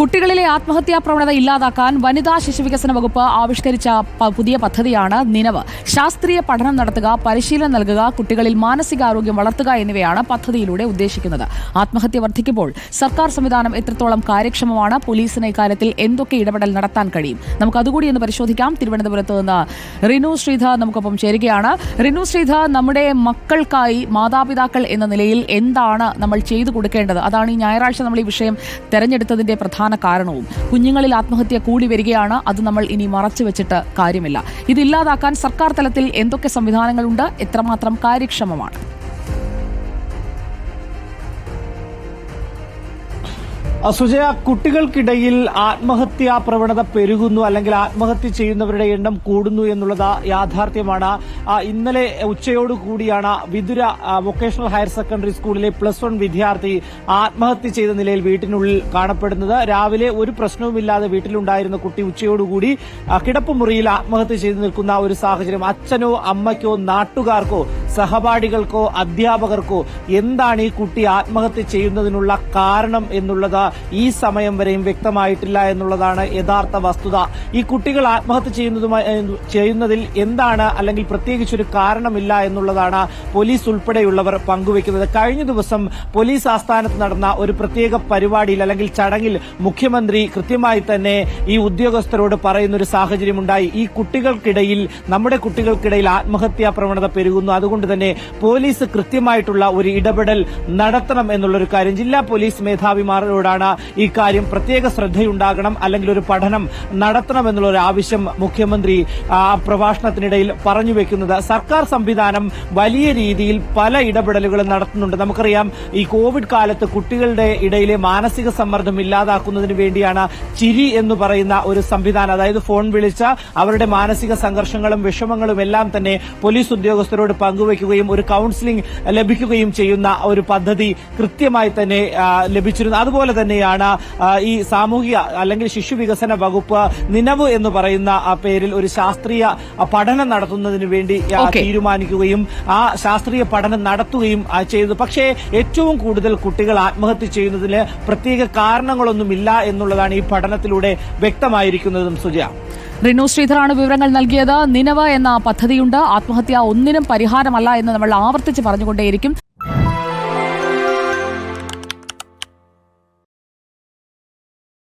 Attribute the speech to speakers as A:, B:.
A: കുട്ടികളിലെ ആത്മഹത്യാ പ്രവണത ഇല്ലാതാക്കാൻ വനിതാ ശിശുവികസന വകുപ്പ് ആവിഷ്കരിച്ച പുതിയ പദ്ധതിയാണ് നിനവ്. ശാസ്ത്രീയ പഠനം നടത്തുക പരിശീലനം നൽകുക കുട്ടികളിൽ മാനസികാരോഗ്യം വളർത്തുക എന്നിവയാണ് പദ്ധതിയിലൂടെ ഉദ്ദേശിക്കുന്നത്. ആത്മഹത്യ വർദ്ധിക്കുമ്പോൾ സർക്കാർ സംവിധാനം എത്രത്തോളം കാര്യക്ഷമമാണ് പോലീസിന് ഇക്കാര്യത്തിൽ എന്തൊക്കെ ഇടപെടൽ നടത്താൻ കഴിയും? നമുക്ക് അതുകൂടി ഒന്ന് പരിശോധിക്കാം. തിരുവനന്തപുരത്ത് നിന്ന് റിനു ശ്രീധ നമുക്കൊപ്പം ചേരുകയാണ്. റിനു ശ്രീധ നമ്മുടെ മക്കൾക്കായി മാതാപിതാക്കൾ എന്ന നിലയിൽ എന്താണ് നമ്മൾ ചെയ്തു കൊടുക്കേണ്ടത്? അതാണ് ഈ ഞായറാഴ്ച നമ്മൾ ഈ വിഷയം തെരഞ്ഞെടുത്തതിന്റെ പ്രധാന കാരണവും. കുഞ്ഞുങ്ങളിൽ ആത്മഹത്യ കൂടി വരികയാണ്. അത് നമ്മൾ ഇനി മറച്ചു വെച്ചിട്ട് കാര്യമില്ല. ഇതില്ലാതാക്കാൻ സർക്കാർ തലത്തിൽ എന്തൊക്കെ സംവിധാനങ്ങളുണ്ട്? എത്രമാത്രം കാര്യക്ഷമമാണ്?
B: സുജയ കുട്ടികൾക്കിടയിൽ ആത്മഹത്യാ പ്രവണത പെരുകുന്നു അല്ലെങ്കിൽ ആത്മഹത്യ ചെയ്യുന്നവരുടെ എണ്ണം കൂടുന്നു എന്നുള്ളത് യാഥാർത്ഥ്യമാണ്. ഇന്നലെ ഉച്ചയോടുകൂടിയാണ് വിതുര വൊക്കേഷണൽ ഹയർ സെക്കൻഡറി സ്കൂളിലെ പ്ലസ് വൺ വിദ്യാർത്ഥി ആത്മഹത്യ ചെയ്ത നിലയിൽ വീട്ടിനുള്ളിൽ കാണപ്പെടുന്നത്. രാവിലെ ഒരു പ്രശ്നവുമില്ലാതെ വീട്ടിലുണ്ടായിരുന്ന കുട്ടി ഉച്ചയോടുകൂടി കിടപ്പ് കിടപ്പുമുറിയിൽ ആത്മഹത്യ ചെയ്തു നിൽക്കുന്ന ഒരു സാഹചര്യം അച്ഛനോ അമ്മയ്ക്കോ നാട്ടുകാർക്കോ സഹപാഠികൾക്കോ അധ്യാപകർക്കോ എന്താണ് ഈ കുട്ടി ആത്മഹത്യ ചെയ്യുന്നതിനുള്ള കാരണം എന്നുള്ളത് ഈ സമയം വരെയും വ്യക്തമായിട്ടില്ല എന്നുള്ളതാണ് യഥാർത്ഥ വസ്തുത. ഈ കുട്ടികൾ ആത്മഹത്യ ചെയ്യുന്നതുമായി ചെയ്യുന്നതിൽ എന്താണ് അല്ലെങ്കിൽ പ്രത്യേകിച്ചൊരു കാരണമില്ല എന്നുള്ളതാണ് പോലീസ് ഉൾപ്പെടെയുള്ളവർ പങ്കുവെക്കുന്നത് കഴിഞ്ഞ ദിവസം പോലീസ് ആസ്ഥാനത്ത് നടന്ന ഒരു പ്രത്യേക പരിപാടിയിൽ അല്ലെങ്കിൽ ചടങ്ങിൽ മുഖ്യമന്ത്രി കൃത്യമായി തന്നെ ഈ ഉദ്യോഗസ്ഥരോട് പറയുന്ന ഒരു സാഹചര്യമുണ്ടായി. ഈ കുട്ടികൾക്കിടയിൽ നമ്മുടെ കുട്ടികൾക്കിടയിൽ ആത്മഹത്യാ പ്രവണത പെരുകുന്നു. അതുകൊണ്ട് തന്നെ പോലീസ് കൃത്യമായിട്ടുള്ള ഒരു ഇടപെടൽ നടത്തണം എന്നുള്ളൊരു കാര്യം ജില്ലാ പോലീസ് മേധാവിമാരോടാണ് ഈ കാര്യം പ്രത്യേക ശ്രദ്ധയുണ്ടാകണം അല്ലെങ്കിൽ ഒരു പഠനം നടത്തണം എന്നുള്ള ഒരു ആവശ്യം മുഖ്യമന്ത്രി പ്രഭാഷണത്തിനിടയിൽ പറഞ്ഞു വെക്കുന്നത്. സർക്കാർ സംവിധാനം വലിയ രീതിയിൽ പല ഇടപെടലുകളും നടത്തുന്നുണ്ട്. നമുക്കറിയാം ഈ കോവിഡ് കാലത്ത് കുട്ടികളുടെ ഇടയിലെ മാനസിക സമ്മർദ്ദം ഇല്ലാതാക്കുന്നതിന് വേണ്ടിയാണ് ചിരി എന്ന് പറയുന്ന ഒരു സംവിധാനം. അതായത് ഫോൺ വിളിച്ച അവരുടെ മാനസിക സംഘർഷങ്ങളും വിഷമങ്ങളും എല്ലാം തന്നെ പോലീസ് ഉദ്യോഗസ്ഥരോട് പങ്കുവയ്ക്കുകയും ഒരു കൌൺസിലിംഗ് ലഭിക്കുകയും ചെയ്യുന്ന ഒരു പദ്ധതി കൃത്യമായി തന്നെ ലഭിച്ചിരുന്നു. അതുപോലെ തന്നെയാണ് ഈ സാമൂഹിക അല്ലെങ്കിൽ ശിശു വികസന വകുപ്പ് നിലവ് എന്ന് പറയുന്ന പേരിൽ ഒരു ശാസ്ത്രീയ പഠനം നടത്തുന്നതിന് വേണ്ടി തീരുമാനിക്കുകയും ആ ശാസ്ത്രീയ പഠനം നടത്തുകയും ചെയ്തു. പക്ഷേ ഏറ്റവും കൂടുതൽ കുട്ടികൾ ആത്മഹത്യ ചെയ്യുന്നതിന് പ്രത്യേക കാരണങ്ങളൊന്നുമില്ല എന്നുള്ളതാണ് ഈ പഠനത്തിലൂടെ വ്യക്തമായിരിക്കുന്നതും സുജ
A: റിനു ശ്രീധറാണ് വിവരങ്ങൾ നൽകിയത്. നിനവ എന്ന പദ്ധതിയുണ്ട്. ആത്മഹത്യ ഒന്നിനും പരിഹാരമല്ല എന്ന് നമ്മൾ ആവർത്തിച്ച് പറഞ്ഞുകൊണ്ടേയിരിക്കും.